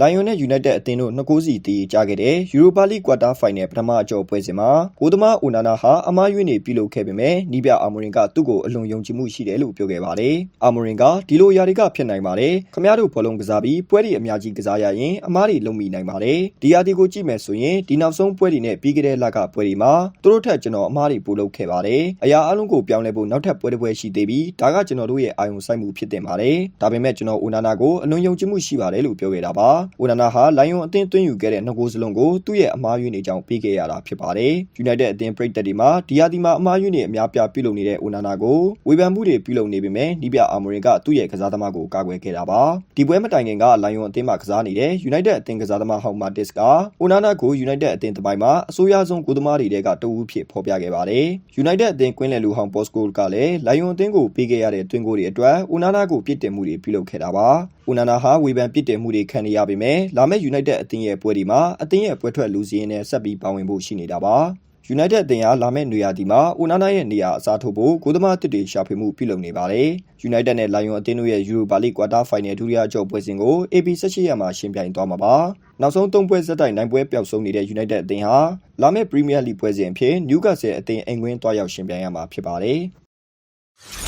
လိုင်ယွန်နဲ့ United အသင်းတို့နှစ်ကိုးစီတည်ကြခဲ့တဲ့ Europa League Quarter Final ပထမအကျော်ပွဲစဉ်မှာဂိုးသမားအိုနာနာဟာအမားယွင်းနေပြုလုပ်ခဲ့ပေမဲ့နီးပြအာမိုရင်ကသူ့ကိုအလွန်ယုံကြည်မှုရှိတယ်လို့ပြောခဲ့ပါတယ်။အာမိုရင်ကဒီလိုຢာတွေကဖြစ်နိုင်ပါတယ်။ခမရတို့ဘောလုံးကစားပြီးပွဲတွေအများကြီးကစားရရင်အမားတွေလုံမိနိုင်ပါတယ်။ဒီຢာဒီကိုကြည့်မယ်ဆိုရင်ဒီနောက်ဆုံးပွဲတွေနဲ့ပြီးခဲ့တဲ့လကပွဲတွေမှာသူတို့ထက်ကျွန်တော်အမားတွေပိုလုပ်ခဲ့ပါတယ်။အရာအလုံးကိုပြောင်းလဲဖို့နောက်ထပ်ပွဲတစ်ပွဲရှိသေးပြီးဒါကကျွန်တော်တို့ရဲ့အာရုံစိုက်မှုဖြစ်တင်ပါတယ်။ဒါပေမဲ့ကျွန်တော်အိုနာနာကိုအလွန်ယုံကြည်မှုရှိပါတယ်လို့ပြောခဲ့တာပါ။အိုနာနာဟာလိုင်ယွန်အသင်းသွင်းယူခဲ့တဲ့နှစ်ဂိုးစလုံးကိုသူ့ရဲ့အမားယွင်းနေကြောင်းပေးခဲ့ရတာဖြစ်ပါတယ်။ United အသင်းပရိသတ်တွေမှာဒီယာဒီမှာအမားယွင်းနေအများပြပြုလုပ်နေတဲ့အိုနာနာကိုဝေဖန်မှုတွေပြုလုပ်နေပေမဲ့နီးပြအာမိုရင်ကသူ့ရဲ့ကစားသမားကိုကာကွယ်ခဲ့တာပါ။ဒီပွဲမတိုင်ခင်ကလိုင်ယွန်အသင်းမှာကစားနေတဲ့ United အသင်းကစားသမားဟောက်မာတစ်ကအိုနာနာကို United အသင်းတပိုင်းမှာအဆိုးရဆုံးဂိုးသမားတွေထဲကတဦးဖြစ်ဖော်ပြခဲ့ပါတယ်။ United အသင်းကွင်းလယ်လူဟောင်ပေါ်စကိုကလည်းလိုင်ယွန်အသင်းကိုပေးခဲ့ရတဲ့တွင်းဂိုးတွေအတွက်အိုနာနာကိုပြစ်တင်မှုတွေပြုလုပ်ခဲ့တာပါ။အိုနာနာဟာဝေဖန်ပြစ်တင်မှုတွေခံနေရပေမဲ့လာမယ့် United အသင်းရဲ့ပွဲတွေမှာအသင်းရဲ့ပွဲထွက်လူစည်းရင်းနဲ့ဆက်ပြီးပါဝင်ဖို့ရှိနေတာပါ။ United အသင်းဟာလာမယ့်နေရာဒီမှာအိုနာနာရဲ့နေရာအစားထိုးဖို့ဂိုးသမားတစ်တွေရှာဖွေမှုပြုလုပ်နေပါတယ်။ United နဲ့လိုင်ယွန်အသင်းတို့ရဲ့ Europa League Quarter Final ဒုတိယကြော့ပွဲစဉ်ကို AB 18ရက်မှာရှင်ပြိုင်သွားမှာပါ။နောက်ဆုံး၃ပွဲဆက်တိုက်နိုင်ပွဲပျောက်ဆုံးနေတဲ့ United အသင်းဟာလာမယ့် Premier League ပွဲစဉ်အဖြစ် Newcastle အသင်းအိမ်ကွင်းတွားရောက်ရှင်ပြိုင်ရမှာဖြစ်ပါတယ်။